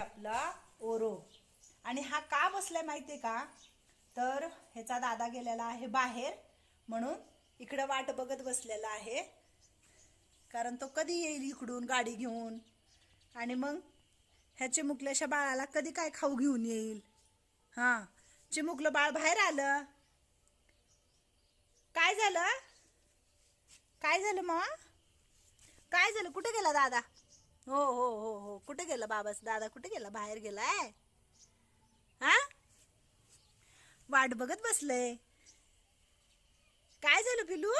आपला ओरो. आणि हा का बसलाय माहितीये का? तर ह्याचा दादा गेलेला आहे बाहेर म्हणून इकडं वाट बघत बसलेला आहे. कारण तो कधी येईल इकडून गाडी घेऊन? आणि मग ह्या चिमुकल्याशा बाळाला कधी काय खाऊ घेऊन येईल? हां चिमुकलं बाळ बाहेर आलं. काय झालं? काय झालं मग काय झालं? कुठे गेला दादा? हो हो हो हो. कुठे गेला बाबा दादा कुठे गेला? बाहेर गेलाय? हा? वाट बघत बसलंय. काय झालं पिलू?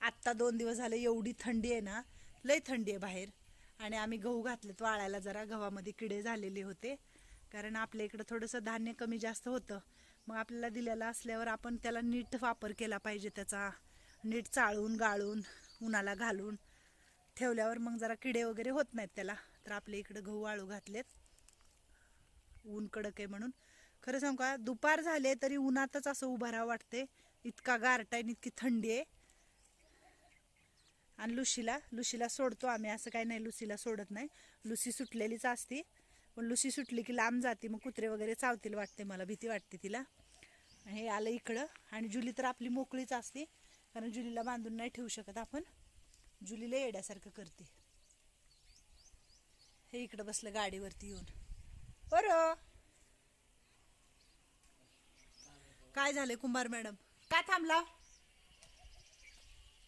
आत्ता दोन दिवस झाले एवढी थंडी आहे ना लय थंडी आहे बाहेर. आणि आम्ही गहू घातलेत वाळायला जरा गव्हामध्ये किडे झालेले होते. कारण आपल्या इकडं थोडंसं धान्य कमी जास्त होतं. मग आपल्याला दिलेलं असल्यावर आपण त्याला नीट वापर केला पाहिजे त्याचा. नीट चाळून गाळून. उन्हाला घालून ठेवल्यावर मग जरा किडे वगैरे होत नाहीत त्याला. तर आपल्या इकडं गहू वाळू घातलेत. ऊन कडक आहे म्हणून. खरं सांगू का दुपार झाले तरी उन्हातच असं उभा राहावं वाटते. इतका गारटा आहे आणि इतकी थंडी आहे. आणि लुशीला लुशीला सोडतो आम्ही. असं काही नाही लुसीला सोडत नाही. लुसी सुटलेलीच असती. पण लुसी सुटली की लांब जाते. मग कुत्रे वगैरे चावतील वाटते मला. भीती वाटते तिला. हे आलं इकडं. आणि जुली तर आपली मोकळीच असते. कारण जुलीला बांधून नाही ठेवू शकत आपण. जुलीला येड्यासारखं करते. हे इकडं बसलं गाडीवरती येऊन. बरं काय झाले कुंभार मॅडम? का थांबला?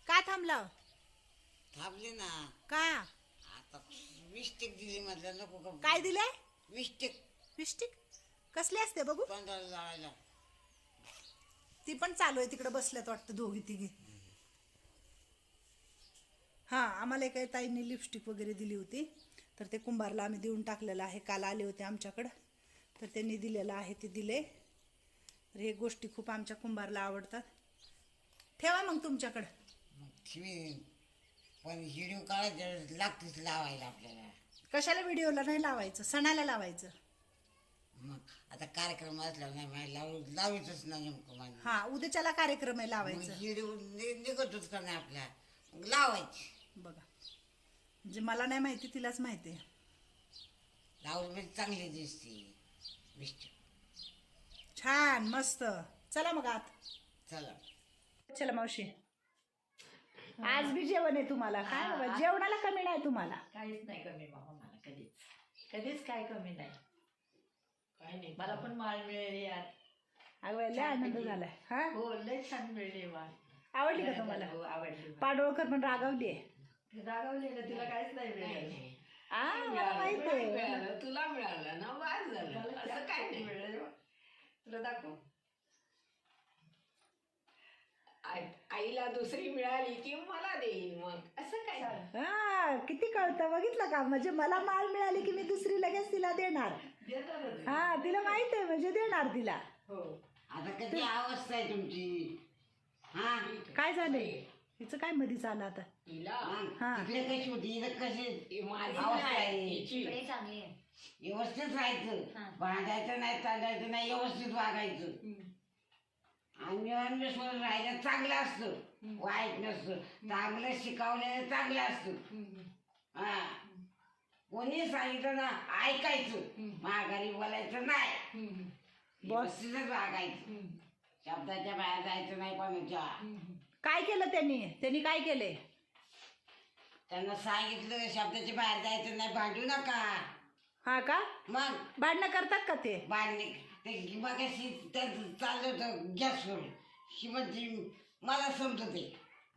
का थांबला? थांबले ना. का? आता मिस्टेक दिली म्हटलं नको काय दिलंय? मिस्टेक मिस्टिक कसली असते बघू? लावायला ती पण चालू आहे तिकडे बसल्यात वाटतं दोघी तिघी. हा आम्हाला एका ताईंनी लिपस्टिक वगैरे दिली होती. तर ते कुंभारला आम्ही देऊन टाकलेलं आहे काल आले होते आमच्याकडं. तर त्यांनी दिलेलं आहे ते दिले. तर हे गोष्टी खूप आमच्या कुंभारला आवडतात. ठेवा मग तुमच्याकडं. पण व्हिडिओ काढायचं लागतेच लावायला आपल्याला. कशाला व्हिडिओला नाही लावायचं? सणाला लावायचं. मग आता कार्यक्रम असला नाही लावू लावायचंच नाही नेमकं माझं हा उद्याच्याला कार्यक्रम आहे लावायचं. निघतच का नाही आपल्या? मग लावायची. बघा. म्हणजे मला नाही माहिती तिलाच माहिती आहे. लावून म्हणजे चांगली दिसते. मिस्टेक छान मस्त. चला मग आत. चला. चला मावशी. आज बी जेवण आहे तुम्हाला. काय बाबा जेवणाला कमी नाही तुम्हाला. काहीच नाही कमी बाबा मला कधीच. कधीच काय कमी नाही. काय नाही मला पण माळ मिळाली यार. अगं लय आनंद झालाय हा? हो लय छान मिळली माळ. आवडली का तुम्हाला? हो आवडली पाडोळकर पण रागावली आहे? रागावली ना तिला काहीच नाही मिळालं. आ, मला माहीत आहे मिळालं तुला मिळालं ना वाज झालं. असं काय नाही. मिळालं. तुला दाखव. आई- आईला दुसरी मिळाली की मला देईन मग. असं काय नाही. हा किती कळतं. बघितलं का? म्हणजे मला माळ मिळाली की मी दुसरी लगेच तिला देणार. हा तिला माहीत आहे म्हणजे देणार तिला. हो. आता कधी अवस्था आहे तुमची? हा? काय झालंय? हिचं काय मधीच आलं आता? तिला? मग हा. तिकडे कशी होती? इथं कशी? ती माझी अवस्था नाही, आहे. तिची. व्यवस्थित राहायचं. भांडायचं नाही चालायचं नाही व्यवस्थित वागायचं. आणि अन्वेषण राहिलं चांगलं असतं. वाईट नसतं. चांगलं शिकवलेलं चांगलं असतं. हा. कोणी सांगितलं ना ऐकायचं. माघारी बोलायचं नाही. व्यवस्थितच वागायचं. शब्दाच्या बाहेर जायचं नाही कोणाच्या. काय केलं त्यांनी? त्यांनी काय केले? त्यांना सांगितलं शब्दाच्या बाहेर जायचं नाही भांडू नका. हा का? मग? भांडणं करतात का ते? बांधणे ते त्यांचं चाललं होतं गॅसवर. ही मला समजते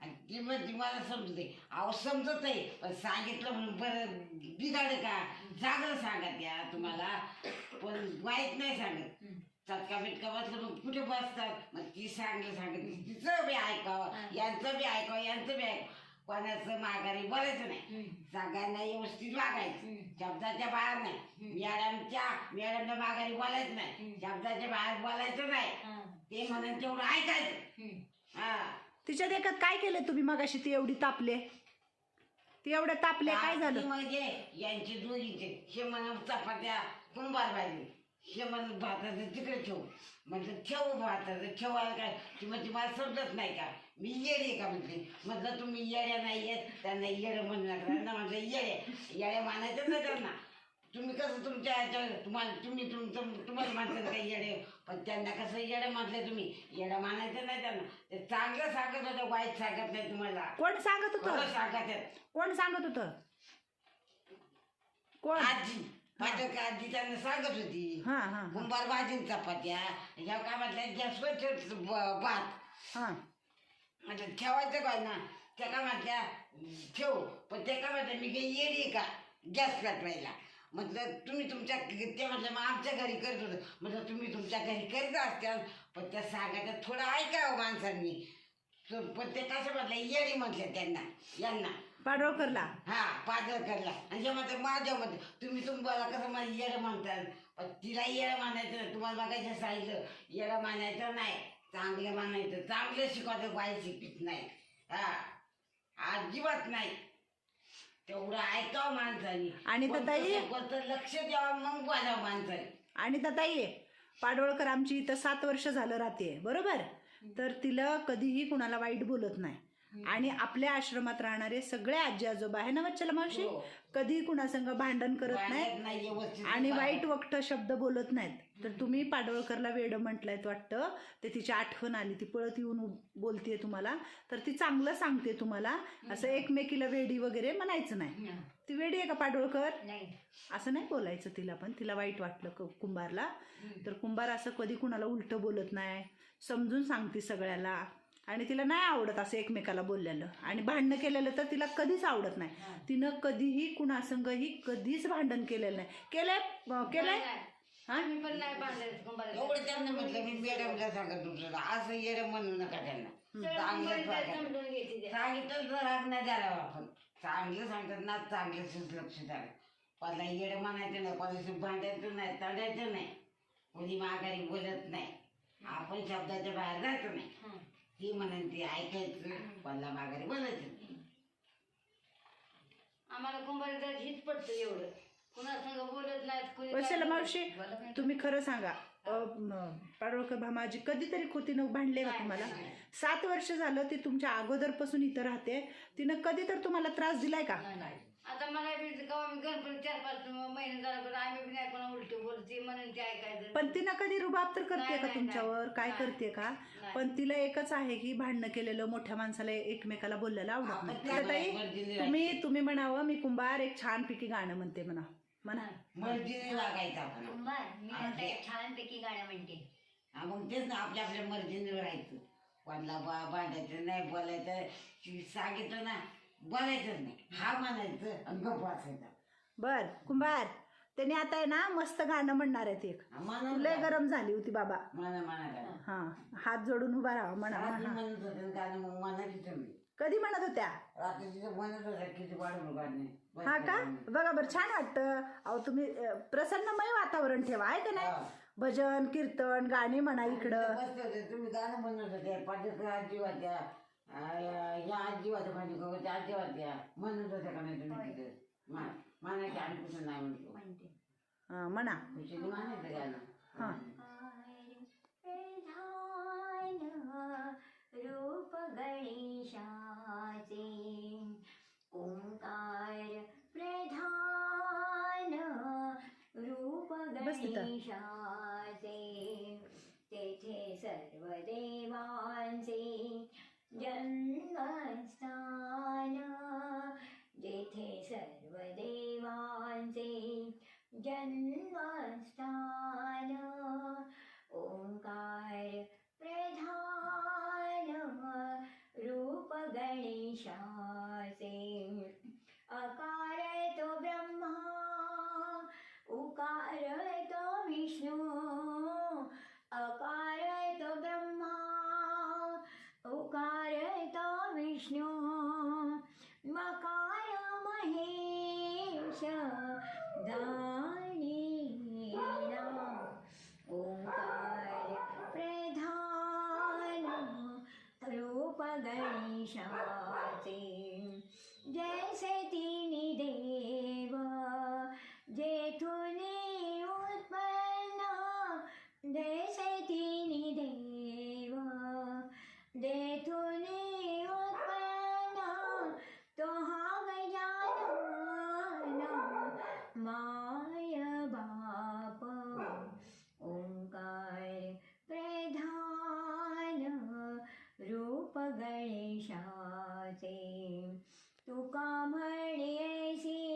आणि ती म्हणते मला समजते अहो समजत आहे पण सांगितलं म्हणून बरं बिघाड का? चांगलं सांगत या तुम्हाला. पण वाईट नाही सांगत. चटका बिटका बसलं मग कुठे बसतात? मग ती चांगलं सांगत तिचं बी ऐकावं यांचं बी ऐकावं यांचं बी ऐकावं. कोणाचं माघारी बोलायचं नाही. सगळ्यांना व्यवस्थित वागायचं. शब्दाच्या बाहेर नाही. मॅडमच्या मॅडमला माघारी बोलायचं नाही. शब्दाच्या बाहेर बोलायचं नाही. ते म्हणून तेवढं ऐकायचं. हा. तिच्या देखत काय केलं तुम्ही मगाशी? ती एवढी तापले. ती एवढ्या तापले काय झालं? म्हणजे यांचे दोघीचे. हे म्हणून चपात्या कुंभार भाजी. हे म्हणून भाताचं तिकडे ठेवू. म्हणजे ठेवू भाताचं. ठेवायला काय? ती म्हणजे मला समजत नाही का? मी येडे का म्हटली? म्हटलं तुम्ही येड्या नाही येत. त्यांना येडं म्हणू नका. त्यांना म्हटलं येडे. येड्या मानायचं ना त्यांना तुम्ही कसं तुमच्या ह्याच्यावर तुम्हाला तुम्ही तुमचं तुम्हाला म्हणतात का येडे? पण त्यांना कसं येडं म्हटलं तुम्ही? येडं मानायचं नाही त्यांना. ते चांगलं सांगत होतं वाईट सांगत नाही तुम्हाला. कोण सांगत खरं होतं सांगत आहेत. कोण सांगत होतं? कोण? आजी. माझ्या का आजी त्यांना सांगत होती? हा हा हा. कुंभार भाजी चपात्या ह्या काय म्हटलं गॅसवर ठेव ब- भात. हा. म्हटलं ठेवायचं काय ना? त्या काय म्हटल्या ठेव. पण ते काय म्हटलं मी काही येडी आहे का? गॅस पेटवायला म्हटलं तुम्ही तुमच्या ते म्हटलं मग आमच्या घरी करत होतं. म्हटलं तुम्ही तुमच्या घरी करीत असत्याल पण त्या सांगायचं थोडं ऐकावं माणसांनी. पण ते कसं म्हटलं येडी म्हटलं त्यांना यांना. पाडळकरला हा पाजर करला आणि जे म्हणतात माझ्या मध्ये तुम्ही तुम्हाला कसं मला येडं म्हणतात पण तिला येडं मानायचं तुम्हाला बघायचं सांगितलं येडं मानायचं नाही. चांगलं मानायचं चांगलं शिकवायचं वाईट शिकवित नाही. हा अजिबात नाही. तेवढं ऐकावं माणसानी. आणि तर ताई- लक्ष द्यावं मग बोलावं माणसाने. आणि तर ताई पाडवळकर आमची इथं सात वर्ष झालं राहते बरोबर? तर तिला कधीही कुणाला वाईट बोलत नाही. आणि आपल्या आश्रमात राहणारे सगळे आजी आजोबा आहे ना वच्छला मावशी? हो. कधीही कुणासंग भांडण करत नाहीत आणि वाईट वक्त शब्द बोलत नाहीत. तर तुम्ही पाडवळकरला वेड म्हटलायत वाटतं. ते तिची आठवण आली. ती पळत येऊन बोलतीये तुम्हाला. तर ती चांगलं सांगते तुम्हाला. असं एकमेकीला वेडी वगैरे म्हणायचं नाही. ती वेडी आहे का पाडवळकर? नाही. असं नाही बोलायचं तिला पण. तिला वाईट वाटलं कुंभारला. तर कुंभार असं कधी कुणाला उलटं बोलत नाही. समजून सांगते सगळ्याला. आणि तिला नाही आवडत असं एकमेकाला बोललेलं. आणि भांडणं केलेलं तर तिला कधीच आवडत नाही. तिनं कधीही कुणासंगही कधीच भांडण केलेलं नाही. केलंय? केलंय? हा? मी पण नाही बांधायचं कुंभाराचं. एवढं त्यांना म्हटलं मी मॅडमला सांगत तुमचं असं येडं म्हणू नका त्यांना. सगळं चांगलं कुंभाराचं वागा. समजून घेते ते. सांगितलं तर राग नाही द्यायला आपण. चांगलं सांगतात ना चांगलं लक्ष द्यावं पहिला येडं म्हणायचं नाही कोणाशी भांडायचं नाही तडायचं नाही. कोणी माघारी बोलत नाही. आपण शब्दाच्या बाहेर जायचं नाही. ती म्हणून ती ऐकायचं पहिला माघारी बोलायचं. नाही. आम्हाला कुंभाराचं हित पडतं एवढं. कुणासंग बोलत नाहीत कुणी वत्सला काय- मावशी तुम्ही खरं सांगा अ, म, पाडवळकर भामाजी कधीतरी खोतीनं भांडले का तुम्हाला? सात वर्ष झालं ती तुमच्या अगोदरपासून इथं राहते. तिनं कधी तर तुम्हाला त्रास दिलाय का? आता मला बी गणपती चार पाच महिने झाला पण आम्ही बी नाही कोणा उलटी बोलते म्हणून ते ऐकायचं. पण तिनं कधी रुबाब तर करते नाही, का नाही, तुमच्यावर? नाही. काय नाही. करते का? नाही. पण तिला एकच आहे की भांडणं केलेलं मोठ्या माणसाला एकमेकाला बोललेलं आवडत नाही. त्या तर ताई मर्जीने तुम्ही तुम्ही म्हणावं मी कुंभार एक छानपैकी गाणं म्हणते म्हणा. म्हणा. मर्जीने वागायचं आपण. कुंभार मी आता एक छानपैकी गाणं म्हणते. हा, मग तेच ना आपल्या आपल्या मर्जीने राहायचं. कोणाला बा भांडायचं नाही बोलायचं सांगितलं ना नाही. हा आणि गप्प बर कुंभार त्याने आता आहे ना मस्त गाणं म्हणणार आहेत एक. लय गरम झाली होती बाबा. हा हात जोडून उभा राहा म्हणा रात्री म्हणा. म्हणत होते ना गाणं मग म्हणायची तुम्ही कधी म्हणत होत्या? रात्री तिथं म्हणत होत्या किती वाढवलं गाणे हा का? बघा बरं छान वाटतं. अहो तुम्ही अ, प्रसन्नमय वातावरण ठेवा आहे का नाही? भजन कीर्तन गाणी म्हणा इकडं. बसले होते तुम्ही गाणं म्हणत होते आजी होत्या या आजी होत्या माझी गवच्या आजी होत्या. म्हणत होत्या का नाही तुम्ही तिथे? मा- म्हणायचे आम्ही कुठं नाही म्हणतो. म्हणते. हा, म्हणा. हा. रूप गणेशाचे ओंकार प्रधान रूप बस तिथं. गणेशाचे जन्मस्थान ओंकार प्रधान रूप गणेशाचे। अकार तो ब्रह्मा उकार म्हणेसी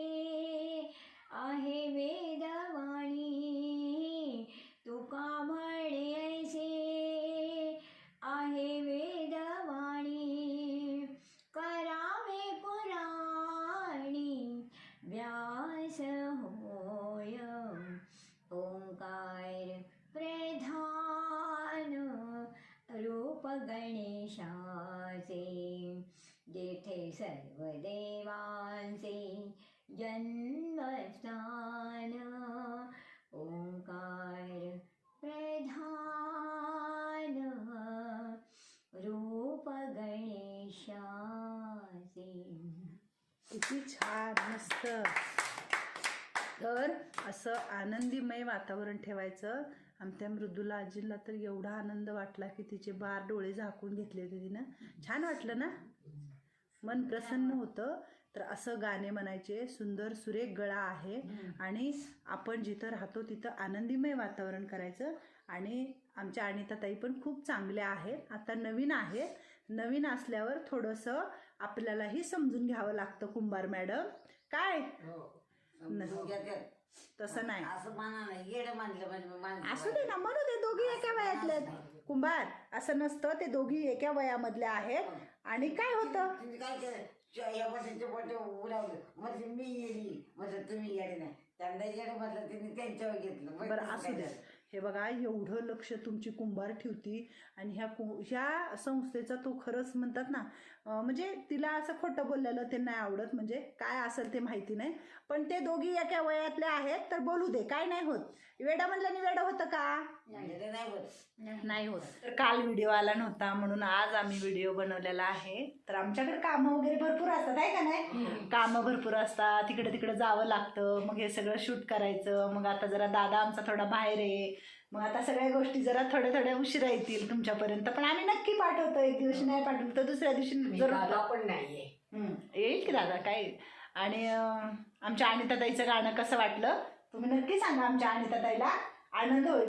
आहे वेदवाणी. तुका म्हणेसी आहे वेदवाणी. करावे पुराणी व्यास होय. ओंकार प्रधान रूप गणेशाचे. जेथे सर्व देव जन्मस्थान। ओंकार प्रधान। रूप गणेशाचे। किती छान मस्त. तर असं आनंदीमय वातावरण ठेवायचं. आमच्या मृदुला आजीला तर एवढा आनंद वाटला की तिचे बार डोळे झाकून घेतले होते तिनं. छान वाटलं ना? मन प्रसन्न होतं. तर असं गाणे म्हणायचे सुंदर सुरेख गळा आहे. आणि आपण जिथं राहतो तिथं आनंदीमय वातावरण करायचं. आणि आमच्या अनिताताई पण खूप चांगल्या आहेत. आता नवीन आहेत. नवीन असल्यावर थोडंसं आपल्यालाही समजून घ्यावं लागतं कुंभार मॅडम. काय? घेतात. तसं नाही. असं म्हणजे असू दे ना म्हणू दे दोघी एका वयातले कुंभार असं नसतं ते दोघी एका वयामधले आहेत. आणि काय होतं? या बोटे उडावलं. म्हणजे मी येली म्हणजे तुम्ही येडे नाही. त्यांना म्हटलं त्यांनी त्यांच्यावर घेतलं. बरं असू द्या? हे बघा एवढं लक्ष तुमची कुंभार ठेवती आणि ह्या कु ह्या संस्थेचा तो खरंच म्हणतात ना म्हणजे तिला असं खोटं बोललेलं ते नाही आवडत म्हणजे काय असेल ते माहिती नाही. पण ते दोघी एका वयातले आहेत तर बोलू दे काय नाही होत. वेडा म्हणल्याने वेडं होतं का? येडं नाही होत. नाही होत. तर काल व्हिडिओ आला नव्हता म्हणून आज आम्ही व्हिडिओ बनवलेला आहे. तर आमच्याकडे कामं वगैरे भरपूर असतात आहे का नाही? कामं भरपूर असतात तिकडे तिकडे जावं लागतं मग हे सगळं शूट करायचं मग आता जरा दादा आमचा थोडा बाहेर आहे मग आता सगळ्या गोष्टी जरा थोड्या थोड्या उशिरा येतील तुमच्यापर्यंत. पण आम्ही नक्की पाठवतो एक दिवशी नाही पाठवलं तर दुसऱ्या दिवशी जरूर पण नाहीये. येईल की दादा काय? आणि आमच्या अनिताताईचं गाणं कसं वाटलं? तुम्ही नक्की सांगा आमच्या अनिताताईला. आनंद होईल.